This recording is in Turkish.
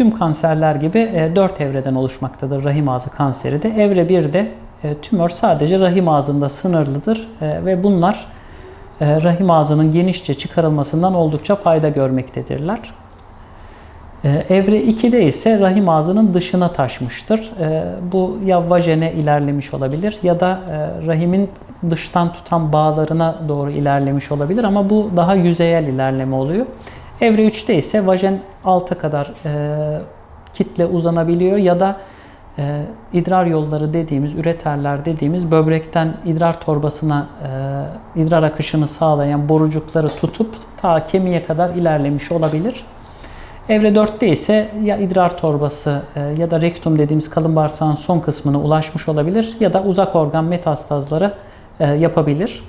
tüm kanserler gibi 4 evreden oluşmaktadır rahim ağzı kanseri de. Evre 1'de e, tümör sadece rahim ağzında sınırlıdır e, ve bunlar e, rahim ağzının genişçe çıkarılmasından oldukça fayda görmektedirler. E, Evre 2'de ise rahim ağzının dışına taşmıştır. E, Bu ya vajene ilerlemiş olabilir ya da e, rahimin dıştan tutan bağlarına doğru ilerlemiş olabilir ama bu daha yüzeyel ilerleme oluyor. Evre 3'te ise vajen alta kadar e, kitle uzanabiliyor ya da e, idrar yolları dediğimiz, üreterler dediğimiz böbrekten idrar torbasına e, idrar akışını sağlayan borucukları tutup ta kemiğe kadar ilerlemiş olabilir. Evre 4'te ise ya idrar torbası e, ya da rektum dediğimiz kalın bağırsağın son kısmına ulaşmış olabilir ya da uzak organ metastazları e, yapabilir.